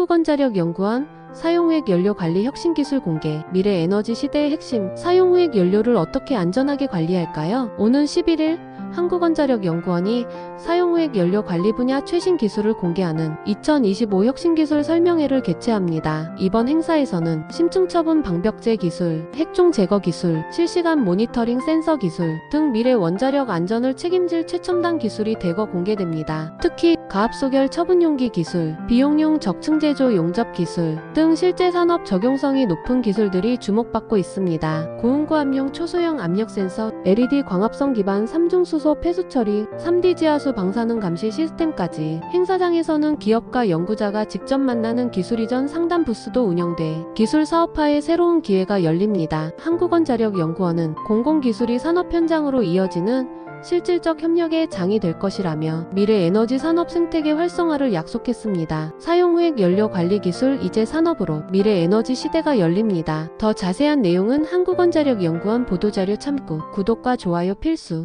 한국원자력연구원 사용후액 연료 관리 혁신 기술 공개 미래 에너지 시대의 핵심 사용후액 연료를 어떻게 안전하게 관리할까요? 오는 11일 한국원자력연구원이 사용 후액 연료 관리 분야 최신 기술을 공개하는 2025 혁신기술 설명회를 개최합니다. 이번 행사에서는 심층 처분 방벽제 기술, 핵종 제거 기술, 실시간 모니터링 센서 기술 등 미래 원자력 안전을 책임질 최첨단 기술이 대거 공개됩니다. 특히 가압소결 처분용기 기술, 비용용 적층 제조 용접 기술 등 실제 산업 적용성이 높은 기술들이 주목받고 있습니다. 고온고압용 초소형 압력 센서, LED 광합성 기반 3중 수소 폐수 처리, 3D 지하수 방사능 감시 시스템까지 행사장에서는 기업과 연구자가 직접 만나는 기술 이전 상담 부스도 운영돼 기술 사업화의 새로운 기회가 열립니다. 한국원자력연구원은 공공기술이 산업 현장으로 이어지는 실질적 협력의 장이 될 것이라며 미래 에너지 산업 생태계 활성화를 약속했습니다. 사용 후액 연료 관리 기술 이제 산업으로 미래 에너지 시대가 열립니다. 더 자세한 내용은 한국원자력연구원 보도자료 참고 구독과 좋아요 필수.